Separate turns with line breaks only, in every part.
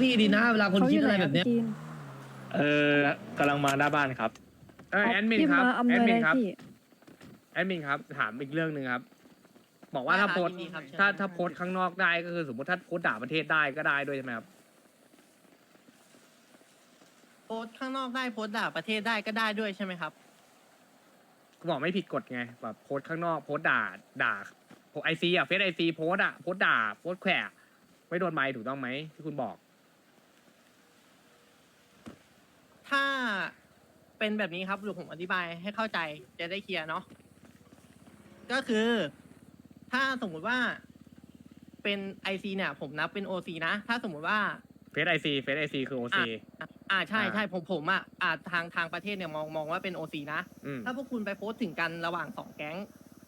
พี่ดีนะเวลาคน
เขาอ
คิด
ยู่
อะ
ไหน
ไร
อะ
แบบเนี้ย
พี่จีน
เออกำลังมาหน้าบ้านครับ
เออแอดมิน
พี่
ครับ
มาอำน
แอ
วย
ด
อะ
มิ
ไร
นครับ
พี่
แอดมินครับ ถามอีกเรื่องหนึ่งครับ บอกว่าถ้าโพสต์
ได้ครับยินดีครับ
ถ้า
เชิญ
ถ้าโพสต์ข้างนอกได้ก็คือสมมติถ้าโพสต์ด่าประเทศได้ก็ได้ด้วยใช่ไหมครับ
โพสต์ข้างนอกได้โพสต์ด่าประเทศได้ก็ได้ด้วยใช่ไหมครับ
บอกไม่ผิดกฎไงแบบโพสต์ข้างนอกโพสต์ด่าด่าไอซีอะเฟซไอซีโพสต์อะโพสต์ด่าโพสต์แขวะ ไม่โดนไม้ถูกต้องไหมที่คุณบอก
ถ้าเป็นแบบนี้ครับเดี๋ยวผมอธิบายให้เข้าใจจะได้เคลียร์เนาะก็คือ ถ้าสมมุติว่าเป็นไอซีเนี่ย ผมนับเป็นโอซีนะ ถ้าสมมุติว่า
เฟซไอซีเฟซไอซีคือโอซี
อ่าใช่
อ่า
ใช่ผมผมอะอ่าทางทางประเทศเนี่ยมองมองว่าเป็นโอซีนะ
อืม
ถ้าพวกคุณไปโพสต์ถึงกันระหว่างสองแก๊ง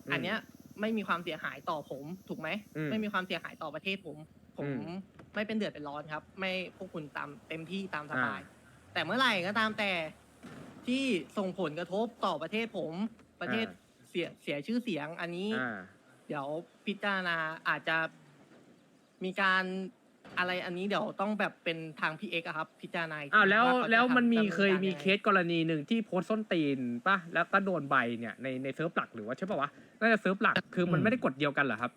อืม
อันเนี้ยไม่มีความเสียหายต่อผมถูกไหม
อืม
ไม่มีความเสียหายต่อประเทศผม ผม
อืม
ไม่เป็นเดือดเป็นร้อนครับ ไม่พวกคุณตามเต็มที่ตามสบาย
อ่
แต่เมื่อไหร่ก็ตามแต่ที่ส่งผลกระทบต่อประเทศผม ประเทศ
อ่า
เสียเสียชื่อเสียงอันนี้
อ่า
เดี๋ยวพิจารณาอาจจะมีการอะไรอันนี้เดี๋ยวต้องแบบเป็นทางพี่เอกอะครับ พิจารณาอีกที
อ้าวแล้วา
เขาจะ
แล้วมัน
ทำ
มี
ดำนิน
เคย
การ
มี
งไง
เคสกรณีหนึ่งที่โพสต์ส้นตีนป่ะแล้วก็โดนใบเนี่ยในในเซิร์ฟหลักหรือว่าใช่ป่าวะน่าจะเซิร์ฟหลักคือมัน
อืม
ไม่ได้กฎเดียวกันเหรอครับ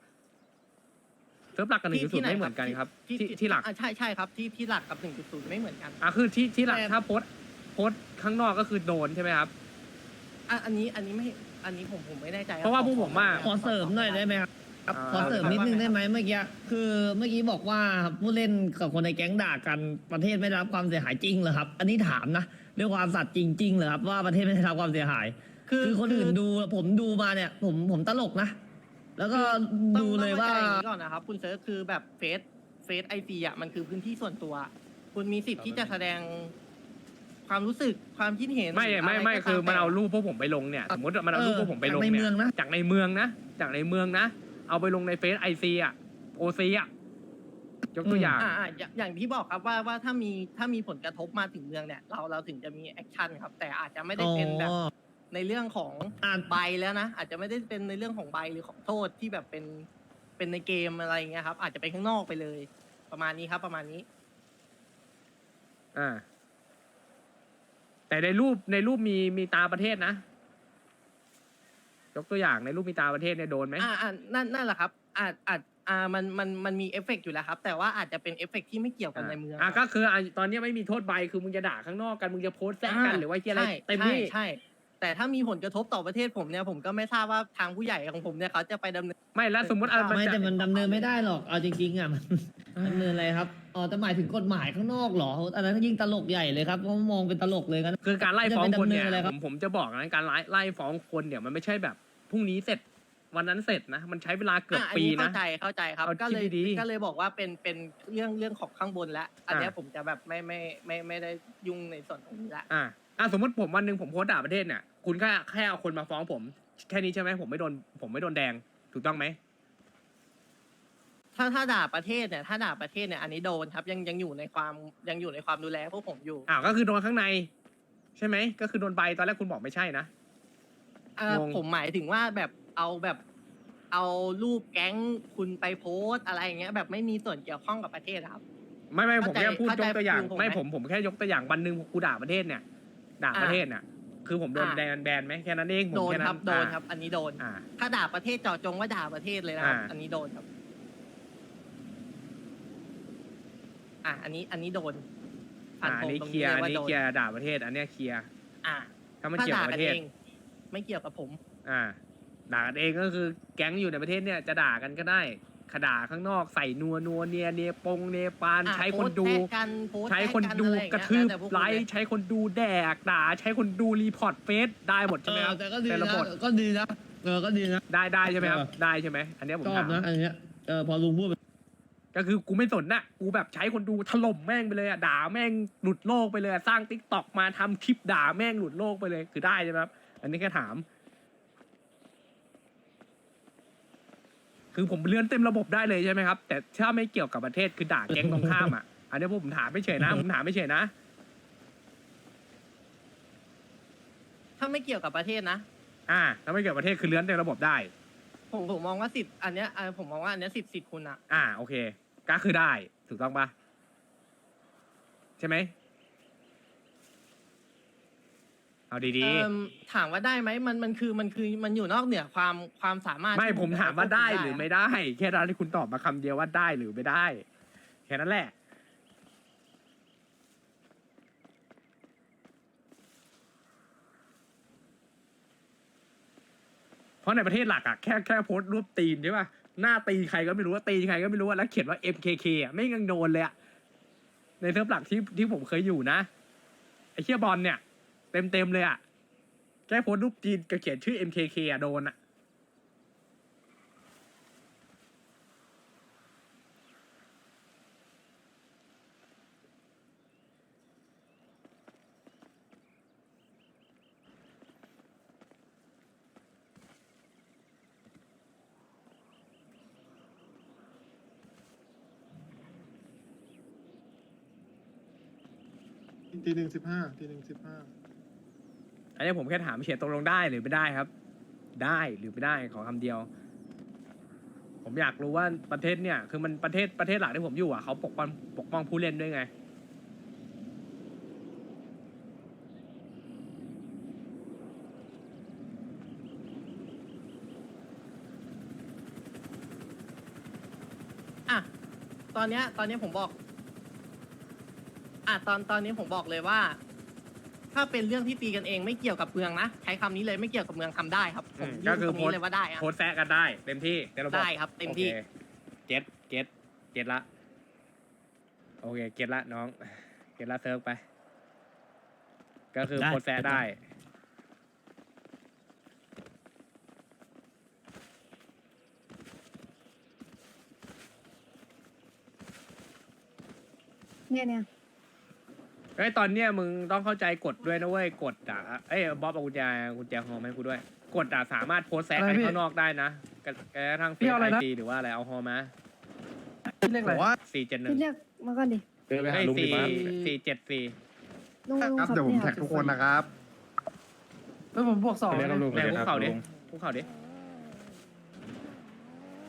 เซิร์ฟหลักกับหนึ่งจุดศูนย์ไม่เหมือนกันครับที่ที่หลัก
อ่าใช่ใช่ครับที่ที่หลักกับหนึ่งจุดศูนย์ไม่เหมือนกัน
อะคือที่ที่หลัก
แต่
ถ้าโพสต์โพสต์ข้างนอกก็คือโดนใช่ไหมครับ
อะอันนี้อันนี้ไม่อันนี้ผมผมไม่แน่ใจคบ
เพราะว่าพวกผมอะ
ขอเสริมหน่อยได้ไหมครับ
อ่า
ขอเสริมนิดนึงได้ไหมเมื่อกี้คือเมื่อกี้บอกว่าผู้เล่นกับคนในแก๊งด่ากันประเทศไม่ได้รับความเสียหายจริงเหรอครับ อันนี้ถามนะด้วยความสัตย์จริงๆเหรอครับว่าประเทศไม่ได้รับความเสียหาย
คือ
คือคนอื่นดูผมดูมาเนี่ยผมผมตลกนะ แล้วก็
ต้อง
ดูเลยว่า
ต้องข้ใจองนี้ก่อนนะครับ คุณเซิร์ชคือแบบเฟซเฟซไอซีอะมันคือพื้นที่ส่วนตัว คุณมีสิทธิ์ที่จะแสดงความรู้สึกความคิดเห็น
ไม่
หรือ
ไม่
อะร
ไม่
ก็ต
คือมันเอา
แต่
รูปพวกผมไปลงเนี่ยสมมติมันเอารูปพวกผมไปลง
จากใน
เนี่
เมืองนะ
ยจากในเมืองนะจากในเมืองนะ เอาไปลงในเฟซไอซีอะโอซีอะยกตัวอย่าง
อ่าอ่าอย่างอย่างที่บอกครับว่าว่าถ้ามีถ้ามีผลกระทบมาถึงเมืองเนี่ย เราเราถึงจะมีแอคชั่นครับ แต่อาจจะไม่ได้เป็นแบบ
อ๋อ
ในเรื่องของ
อ่าน
ใบแล้วนะ อาจจะไม่ได้เป็นในเรื่องของใบหรือของโทษที่แบบเป็นเป็นในเกมอะไรอย่างเงี้ยครับอาจจะไปข้างนอกไปเลย ประมาณนี้ครับ ประมาณนี้
อ่า แต่ในรูปในรูปมีมีตาประเทศนะ ยกตัวอย่างในรูปมีตาประเทศเนี่ยโดนไหม
อ่าอ่านั่นนั่นแหละครับ อาจอาจอ่ามันมันมันมีเอฟเฟกต์อยู่แล้วครับ แต่ว่าอาจจะเป็นเอฟเฟกต์ที่ไม่เกี่ยวกับในเมือง
อะ
ค
ก็
รับ
คืออะตอนนี้ไม่มีโทษใบคือมึงจะด่าข้างนอกกันมึงจะโพสต์แซะกันหรือว่าที่อะไร
ใช่
เต็ม
ใช่
ที่
ใช่ แต่ถ้ามีผลกระทบต่อประเทศผมเนี่ยผมก็ไม่ทราบว่าทางผู้ใหญ่ของผมเนี่ยเขาจะไปดำเนิน
ไม่แล้วสมมติอะมัน
ไม่
จะ
แต่มันดำเนินไม่ได้หรอก เอาจริงๆอะมันดำเนินอะไรครับ อ๋อแต่หมายถึงกฎหมายข้างนอกเหรอ อันนั้นยิ่งตลกใหญ่เลยครับเพราะมองเป็นตลกเลยกัน
คือการไล่ฟ้องคนเนี่ย
จะไปดำเนินอะไรค
ผ
รับ
มผมจะบอกนะการไล่ไล่ฟ้องคนเนี่ยมันไม่ใช่แบบพรุ่งนี้เสร็จ วันนั้นเสร็จนะ มันใช้เวลาเกือบ
อะอัน
ปี
นี้เข้า
นะ
ใจเข้าใจครับ
เอา
ก็เลย
คิดดีๆ
ก็เลยบอกว่าเป็นเป็นเรื่องเรื่องของข้างบนแล้วอันเนี้ย
อะ
ผมจะแบบไม่ไม่ไม่ไม่ได้ยุ่งในส่วนตรงนี้ละ
อะ อะสมมติผมวันหนึ่งผมโพสต์ด่าประเทศเนี่ยคุณแค่แค่เอาคนมาฟ้องผม แค่นี้ใช่ไหมผมไม่โดนผมไม่โดนแดงถูกต้องไหม
ถ้าถ้าด่าประเทศเนี่ยถ้าด่าประเทศเนี่ยอันนี้โดนครับยังยังอยู่ในความยังอยู่ในความดูแลพวกผมอยู่
อ้าวก็คือโดนข้างใน ใช่ไหมก็คือโดนใบตอนแรกคุณบอกไม่ใช่นะ
เอ่อง
ง
ผมหมายถึงว่าแบบเอาแบบ เอารูปแก๊งคุณไปโพสต์อะไรอย่างเงี้ยแบบไม่มีส่วนเกี่ยวข้องกับประเทศครับ
ไม่ไม่ผม
เข้าใจ
แค่พูดย
เข้ากใจ
ตัวอย่าง
ผมไหม
ไม่ผมผมแค่ยกตัวอย่างวันหนึ่งกูด่าประเทศเนี่ย ด่าประเทศเนี่ยคือผมโดน
อะ
แบนแบนไหมแค่นั้นเองผม
โดน
แค่
ค
นั้
รับ
น
โดน
อะ
ครับ อันนี้โดน
อ่า
ถ้าด่าประเทศเจาะจงว่าด่าประเทศเลยนะครับ
อ่า
อันนี้โดนครับ อะ อันนี้ อันนี้โดน
อ่าอันนี้
ตรง
เคลียร์อัน
ว่า
นี้
โด
เคลียร์ด่าประเทศ อันเนี้ยเคลียร์
อะ
ถ้ามัน
ถ้า
เกี่ยว
ด่า
กับป
กัน
ระเท
เอ
ศ
งไม่เกี่ยวกับผม
อ่า ด่ากันเองก็คือแก๊งอยู่ในประเทศเนี่ยจะด่ากันก็ได้ ขด่าข้างนอกใส่นัวนัวเนียเนปงเนปาล
อะ
ใช้คนดู
โพสต์แทรกกันโพสต์
ใช้คนดู
แทรกัน
กระทืบ
อไอย่างเงี้ย
ไล
แล้วแต่พวกคุณ
ค์ใช้คนดูแดกด่าใช้คนดูรีพอร์ตเฟซได้หมดใช่ไหมครับ
เออแต่ก็ดี
แต่ละ
นะ
บท
ก็ดีนะเออก็ดีนะ
ได้ได้ใช่ไหมครับ
เออ
ได้ใช่ไหมอันเนี้ยผม
ชอบ
ถาม
นะอันเนี้ยเออพอลุงพูด
ก็คือกูไม่สนนะกูแบบใช้คนดูถล่มแม่งไปเลยอะด่าแม่งหลุดโลกไปเลยอะสร้างติ๊กต็อกมาทำคลิปด่าแม่งหลุดโลกไปเลยคือได้ใช่ไหมครับอันนี้แค่ถาม คือผมเลื่อนเต็มระบบได้เลยใช่ไหมครับ แต่ถ้าไม่เกี่ยวกับประเทศคือด่าแก๊งตรงข้ามอะ อันนี้ผมถามไม่เฉยนะ ผมถามไม่เฉยนะ
ถ้าไม่เกี่ยวกับประเทศนะ
อ่า ถ้าไม่เกี่ยวกับประเทศคือเลื่อนเต็มระบบได้
ผมผมมองว่าสิทธิ์อันเนี้ยอะผมมองว่าอันเนี้ยสิทธิ์สิทธิ์คุณอะ
อ่า โอเค ก็คือได้ ถูกต้องปะใช่ไหม เอาดี
เอิ่มถามว่าได้ไหมมันมันคือมันคือมันอยู่นอกเหนือความความสามารถ
ๆ ไม่
ที่
ผม
จะ
ถามว่าได้
ควบคุ
หรือไม่ได้ แค่นั้นที่คุณตอบมาคำเดียวว่าได้หรือไม่ได้ แค่นั้นแหละ เพราะในประเทศหลักอะแค่แค่โพสต์รูปตีนใช่ป่ะ หน้าตีใครก็ไม่รู้ว่าตีใครก็ไม่รู้อะแล้วเขียนว่า MKK อะไม่งังโดนเลยอะในเทิร์ฟหลักที่ที่ผมเคยอยู่นะ ไอ้เชี่ยบอลเนี่ยเต็มเต็มๆเลยอะ แค่โพสต์รูปจีนกับเขียนชื่อ MKK อะโดนอะ
ตีหนึ่งสิบห้าตีหนึ่งสิบห้า
อันนี้ผมแค่ถามเฉยตกลงได้หรือไม่ได้ครับ ได้หรือไม่ได้ขอคำเดียว ผมอยากรู้ว่าประเทศเนี่ย คือมันประเทศประเทศหลักที่ผมอยู่อะเขาปกป้องปกป้องผู้เล่นด้วยไง
อะ ตอนเนี้ย ตอนนี้ผมบอก อะ ตอน ตอนนี้ผมบอกเลยว่า ถ้าเป็นเรื่องที่ตีกันเองไม่เกี่ยวกับเมืองนะ ใช้คำนี้เลยไม่เกี่ยวกับเมืองทำได้ครับผม
อืม
ยื
ก็
น
คื
ต
อ
รง
โพ
นี้
สต์
เลยว่าได้อะ
โพสต์แซะกันได้ เต็มที่ในระบบ
ได้ครับ เต็มที่
โอคเก็ตเก็ตเก็ตละ โอเค เก็ตละน้อง เก็ตละเซิร์ฟไป ก็คือ
ได้
โพสต์แซะได้
เนี่ยเนี่ย
เอ้ยตอนเนี้ยมึงต้องเข้าใจกฎด้วยนะเว้ยกฎอะเอ้ยบ๊อบเอากุญแจกุญแจฮอลมาให้กูด้วยกฎอะสามารถโพสต์แซะ
อะไร
ไป
พี่
ข้างนอกได้นะกระกระทั่งเฟ
พี่
ซ
เอาอะไร
ไอ
นะ
ซีหรือว่าอะไรเอาฮอลมา
พี่เรียกอะไร
สี่เจ็ดหนึ่
พี่
ง
เรียกมาก่อนดิ
เดินไปหา
เฮ้ย
ลุงดี
สี่
มั้ย
สี่เจ็ดสี่
ลุงลุง
ครับ เดี๋ยวผม
นี่
แท็กทุกคนนะครับ
แล้วผมบวกสอง
เรียก
นะ
ลุง
ไหน
เลย
คุ
ค
ก
รับ
เข่าดิ
ลุง
คุกเข่าดิ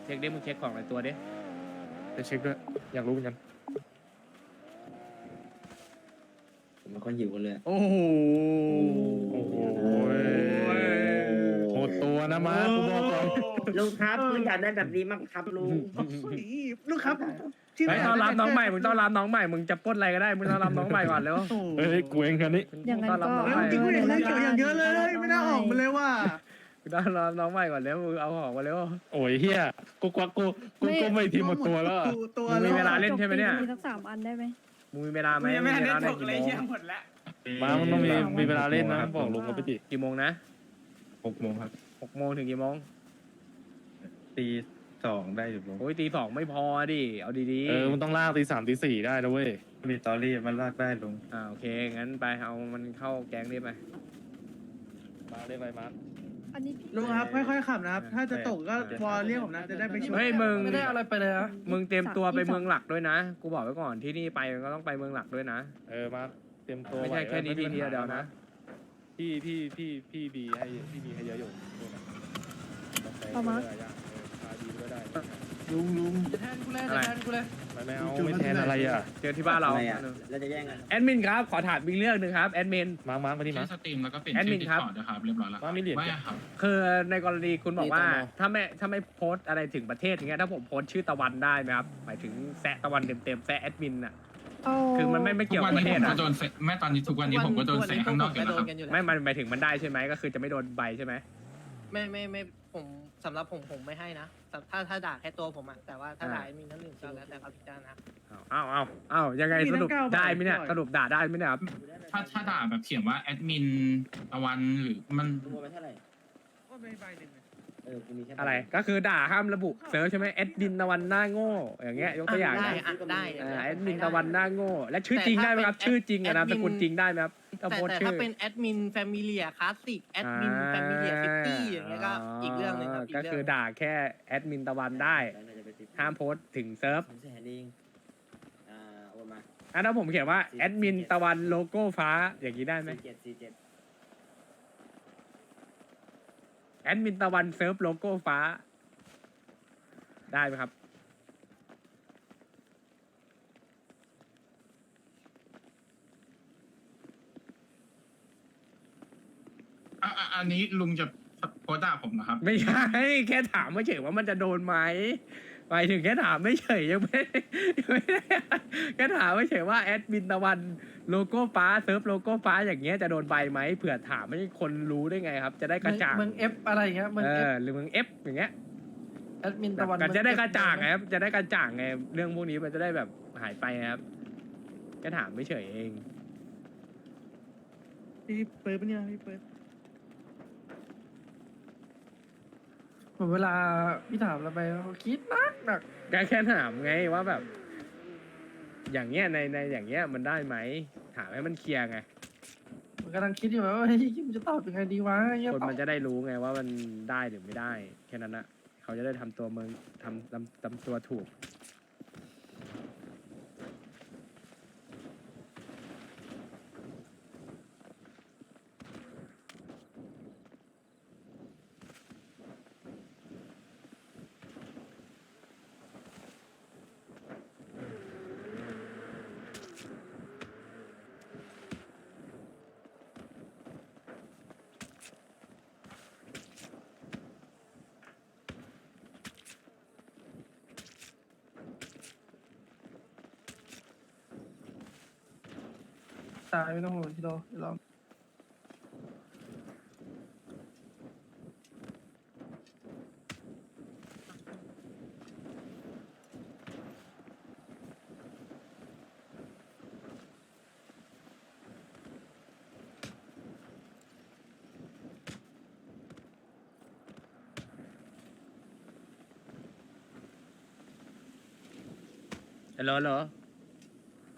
เช็คดิมึงเช็คของในตัวดิ
จะเช็คด้วยอยากรู้เหมือนกัน
ผมเป็นคนหิวกันเลย
โอ้โห
โอ้โหโหดตัวนะมากูบอกก่อน
ลุงครับคุณอยากได้แบบนี้มั้งครับลุง
ลูกครับ
ไปต้อนรับน้องใหม่ มึงต้อนรับน้องใหม่ มึงจะปล้นอะไรก็ได้ มึงต้อนรับน้องใหม่ก่อนเร็ว
เฮ้ยกูเองคันนี้
อย่างนั้น
ต้อนรับ
ก็
น้องใหม่
เออเลยละกัน
อย่างเยอะเลย ไม่น่าออกมาเลยว่า
มึงต้อนรับน้องใหม่ก่อนเร็วมึงเอาของมาเร็ว
โอ้ยเฮียกูกวักกูกูก็ไม่ทีหมดตัวแล้วอะ
ตัว
มึงมีเวลาเล่นใช่ไหมเนี่ย
มีสักสามอันได้ไหม
มึงมีเวลาไหม
ยังไม่ทัน
มี
ได้
เวลา
ถกเลย
กี่
เชี่ย
โมง
หมดแล้ว
มามันต้องมีมีเวลาเล่นนะบอกลุงเขาไปดิ
กี่โมงนะ
หกโมงครับ
หกโมงถึงกี่โมง
ตีสองได้อยู่ลุง
โอ้ยตีสองไม่พอดิเอาดีๆ
เออมันต้องลากตีสามตีสี่ได้นะเว้ยมีตอรี่มันลากได้ลุง
อ่าโอเคงั้นไปเอามันเข้าแก๊งนี้ไป
มาเล่นอะไรมา
อันนี้พี่
ลุงครับค่อยๆขับนะครับ ถ้าจะตกก็วอลเรียกผมนะจะได้ไปช่วย
เฮ้ยมึง
ไม่ได้อะไรไปเลยนะ
มึงเตรียมตัวไปเมืองหลักด้วยนะ กูบอกไว้ก่อนที่นี่ไปก็ต้องไปเมืองหลักด้วยนะ
เออมาเตรียมตัว
ไม่ใช่
ว้
แค่นี้
ไม่
ที
มีปัญหา
เดียวนะ
พี่พี่พี่พี่บีให้พี่บีให้เยอะอยู่นู่นน่ะ
เอามา
เออพาบีด้วยได้
ลุงลุงจะแทนกูเลยจะแทนกูเลย
ไม่ไม่เอาไม่แทนอะไรอะ
เจอที่บ้านเรา
อะไรอะแล้วจะแย่งกัน
แอดมินครับขอถามอีกเรื่องหนึ่งครับแอดมิน
มาร์คมาร์คมานี่มา
ใช้สตรีมแล้วก็เปลี่ยน
แอดมิ
ชื่
น
อ
ครับ
ดิสคอนะครับเรียบร้อยแล้ว
ว่ามีเหรียญ
ว่า
แกะ
ครับ
คือในกรณีคุณบอกว่าถ้าไม่ถ้าไม่โพสอะไรถึงประเทศอย่างเงี้ยถ้าผมโพสชื่อตะวันได้ไหมครับหมายถึงแซะตะวันเต็มๆแซะแอดมินอะคือมันไม่ไม่เกี่ยว
ก
กับ
วัน
ประ
นี้
เท
ผ
ศ
ม
อะ
ก็โดนเซะแม่ตอนนี้ทุกวันนี้ผมก็โดนเซะข้างนอกอยู่แล้วครับ
ไม่มันหมายถึงมันได้ใช่ไหมก็คือจะไม่โดนใบใช่ไหม
ไม่ไม่ไม่ ผมสำหรับผมผมไม่ให้นะแต่ถ้าถ้าด่าแค่ตัวผมอะแต่ว่าถ้า
อ่า
ด่ามีนั่นหนึ่งก็แล้วแต่เขาพิจารณา
อ้าวอ้าวอ้าวยังไง
มี
ส
ทั้ง
รุป
เก้าใบ
ได้ไหมเนี่ย
ด้วย
สรุปด่าได้ไหมเนี่ยครับ
ถ้าถ้าด่าแบบเขียนว่าแอดมินตะวันหรือมัน
ลุงเอาไปเท่าไหร่
ก็ไม่ใบหนึ่ง
เออกูมีแค่
อะไรก็คือด่าห้ามระบุเซิร์ชใช่ไหมแอดมินตะวันหน้าโง่อย่างเงี้ยยกตัวอย่าง
ได้
นะ
อะได้
อ่าแอดมินตะวันหน้าโง่และชื่อจริงได้ไหมครับ ชื่อจริงอะนามสกุลจริงได้ไหมครับถ้า
แต่
โพสต์
แต่
ชื่
ถ้า
อ
เป็นแอดมินแฟมิเลียคลาสสิกแอดมินแฟมิเลียซิตี้อย่างเงี้ยก็อีกเรื่องหนึงครับอี
ก็
กเรื่
คือ
อง
ด่าแค่แอดมินตะวันได้
แล้วน่าจะไปติด
ห้ามโพสต์ถึงเซิร์ฟ
ผมแสนเองอ่าโอนมา
อะถ้าผมเขียนว่าแอดมินตะวันโลโก้ฟ้าอย่างนี้ได้ไหม
สี่เจ็ดสี่เจ็ด
แอดมินตะวันเซิร์ฟโลโก้ฟ้า ได้ไหมครับ
อะอันนี้ลุงจะโพสต์ด่าผมนะครับ
ไม่ใช่แค่ถามไม่เฉยว่ามันจะโดนไหมหมายถึงแค่ถามไม่เฉยยังไม่ยังไม่ได้แค่ถามไม่เฉยว่าแอดมินตะวันโลโก้ฟ้าเซิร์ฟโลโก้ฟ้าอย่างเงี้ยจะโดนใบไหมเผื่อถามให้คนรู้ได้ไงครับ จะได้กระจ่าง
เมืองเอฟอะไรอย่างเงี้ยเมือง
เอ
เอ
อ
ฟ
หรือมึงเอฟอย่างเงี้ย
แอดมินตะวัน
กันจะได้กระจ่างไงครับจะได้กระจ่างไงเรื่องพวกนี้มันจะได้แบบหายไปครับแค่ถามไม่เฉยเอง
พี่เปิดปะเนี่ยพี่เปิด
เหมือนเวลาพี่ถามเราไปเขาคิดนักหนัก
แค่แค่ถามไงว่าแบบ อย่างเงี้ยในในอย่างเงี้ยมันได้ไหมถามให้มันเคลียร์ไง
มันกำลังคิดอยู่ว่าเฮ้ยมันจะตอบยังไงดีวะเงี้ย
คนมันจะได้รู้ไงว่ามันได้หรือไม่ได้ แค่นั้นนะเขาจะได้ทำตัวเมืองทำทำทำตัวถูก
ตายไม่ต้องห่วงทีโดเดี๋ยวลอง
เหรอเหรอ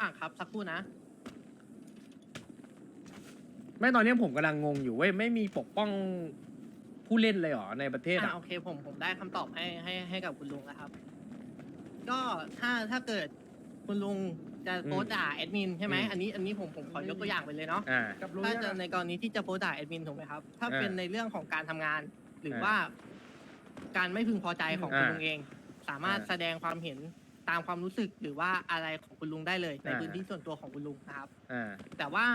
อะครับ สักครู่นะ
ไม่ตอนนี้ผมกำลังงงอยู่เว้ยไม่มีปกป้องผู้เล่นเลยเหรอในประเทศ
อ่า
อะ
โอเคผมผมได้คำตอบให้ให้ให้กับคุณลุงแล้วครับ ก็ถ้าถ้าเกิดคุณลุงจะโพสต์ด่าแอดมินใช่ไหมอันนี้อันนี้ผมผมขอยกตัวอย่างไปเลยเนาะ
อ่า
ถ้าจะในกรณีที่จะโพสต์ด่าแอดมินถูกไหมครับถ้า
อ่า
เป็นในเรื่องของการทำงาน หรือ
อ่า
ว่า การไม่พึงพอใจของคุณ
อ่า
ลุงเอง สามารถ
อ่า
แสดงความเห็นตามความรู้สึกหรือว่าอะไรของคุณลุงได้เลย ใน
อ่า
พื้นที่ส่วนตัวของคุณลุงนะครับ
อ่า
แต่ว่า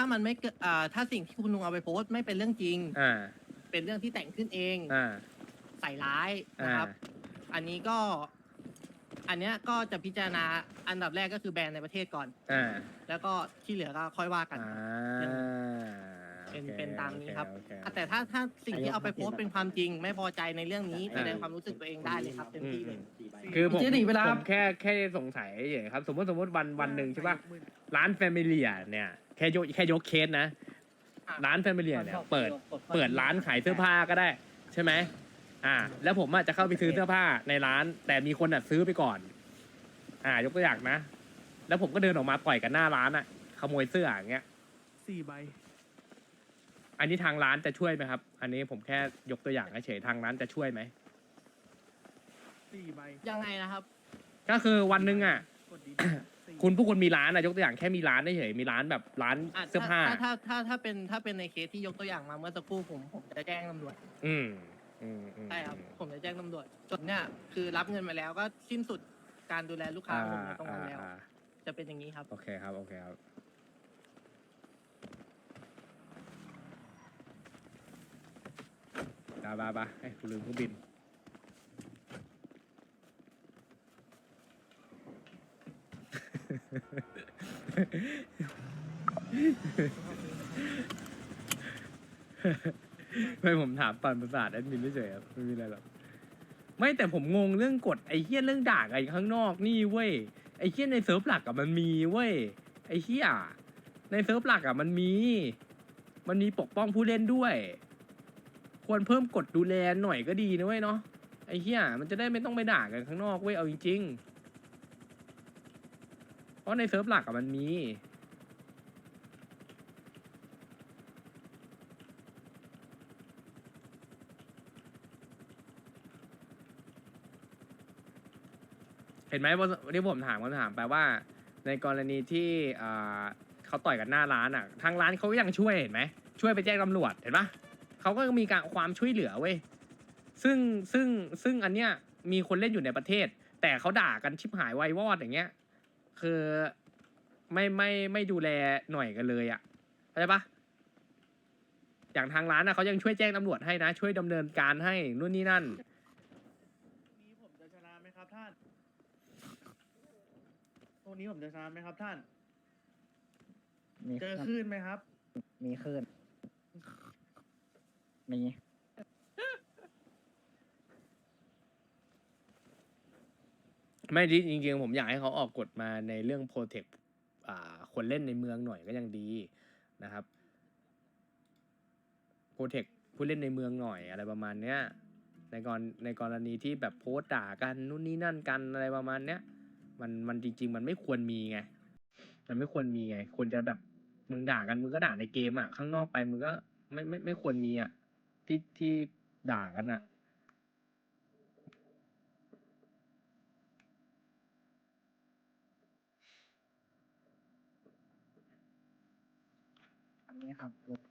ถ้ามันไม่เกิดอ่าถ้าสิ่งที่คุณลุงเอาไปโพสต์ไม่เป็นเรื่องจริง
อ่า
เป็นเรื่องที่แต่งขึ้นเอง
อ่า
ใส่ร้ายนะครับ อันนี้ก็ อันเนี้ยก็จะพิจารณาอันดับแรกก็คือแบนในประเทศก่อน
อ่า
แล้วก็ที่เหลือก็ค่อยว่ากัน
อ่า
เป็น
โอค
เป็นตามนี้ครับ
โอเคโอเค
อะแต่ถ้าถ้าสิ่งที่เอาไปโพสต์เป็นความจริง ไม่พอใจในเรื่องนี้แสดงความรู้สึกตัวเองได้เลยครับเต็มที่เลย
สี่ใบ
คือผม
เจ๊หนีไปแล้ว
ผมแค่แค่สงสัยเฉยๆครับ สมมติสมมติวันวันหนึ่งใช่ป่ะร้านแฟมิเลียเนี่ย แค่ยกแค่ยกเคสนะ ร้านแฟมิเลียเนี่ย เปิดเปิดร้านขายเสื้อผ้าก็ได้ ใช่ไหมอ่า แล้วผมอาจจะเข้าไปซื้อเสื้อผ้าในร้าน แต่มีคนอะซื้อไปก่อน อ่ายกตัวอย่างนะ แล้วผมก็เดินออกมาปล่อยกันหน้าร้านอะ ขโมยเสื้ออย่างเงี้ย
สี่ใบ
อันนี้ทางร้านจะช่วยไหมครับ อันนี้ผมแค่ยกตัวอย่างเฉยๆทางร้านจะช่วยไหม
สี่ใบ
ยังไงนะครับ
ก็คือวันหนึ่งอะ
กดดี
คุณผู้คนมีร้านอะยกตัวอย่างแค่มีร้านเฉยๆมีร้านแบบร้าน
อะ
เสื้อผ้า
ถ้าถ้าถ้าถ้าเป็นถ้าเป็นในเคสที่ยกตัวอย่างมาเมื่อสักครู่ผมผมจะแจ้งตำรวจ
อืมอืมอืม
ใช่ครับผมจะแจ้งตำรวจจดเนี่ยคือรับเงินมาแล้วก็สิ้นสุดการดูแลลูกค้า
อ่า
ผมในตรงนั้นแล้ว
อ่า
จะเป็นอย่างนี้ครับ
โอเคครับ โอเคครับ บาบาบาไอ้ยกูลืมเครื่องบิน ไม่ผมถามปันประสาทแอดมินเฉยๆครับไม่มีอะไรหรอกไม่แต่ผมงงเรื่องกฎไอ้เหี้ยเรื่องด่ากันข้างนอกนี่เว้ยไอ้เหี้ยในเซิร์ฟหลักอะมันมีเว้ยไอ้เหี้ยในเซิร์ฟหลักอะมันมี มันมีปกป้องผู้เล่นด้วย ควรเพิ่มกฎดูแลหน่อยก็ดีนะเว้ยเนาะไอ้เหี้ยมันจะได้ไม่ต้องไปด่ากันข้างนอกเว้ยเอาจริง ๆ ราะในเซิร์ฟหลักอะมันมี เห็นไหมว่าที่ผมถามคำถามไปว่า ในกรณีที่อ่าเขาต่อยกันหน้าร้านอะ ทางร้านเขาก็ยังช่วยเห็นไหมช่วยไปแจ้งตำรวจเห็นปะเขาก็มีการความช่วยเหลือเว้ยซึ่งซึ่งซึ่งอันเนี้ยมีคนเล่นอยู่ในประเทศ แต่เขาด่ากันชิบหายไวายวอดอย่างเงี้ย คือไม่ไม่ไม่ดูแลหน่อยกันเลยอะเข้าใจปะอย่างทางร้านนะเขายังช่วยแจ้งตำรวจให้นะ ช่วยดำเนินการให้นู่นนี่นั่น
นี้ผมจะชนะไหมครับท่านตรงนี้ผมจะชนะไหมครับท่าน
มี
เจอคลื่นไหมครับ
มีขึ้นมี
ไม่ที่จริงๆผมอยากให้เขาออกกฎมาในเรื่องโปรเทคอ่าคนเล่นในเมืองหน่อยก็ยังดีนะครับโปรเทคผู้เล่นในเมืองหน่อยอะไรประมาณเนี้ยในกรในกรณีที่แบบโพสต์ด่ากันนู่นนี่นั่นกันอะไรประมาณเนี้ยมันมันจริง ๆ มันไม่ควรมีไงมันไม่ควรมีไงควรจะแบบมึงด่ากันมึงก็ด่าในเกมอะข้างนอกไปมึงก็ไม่ไม่ไม่ควรมีอะที่ที่ด่ากันอะ
อันนี้ครับ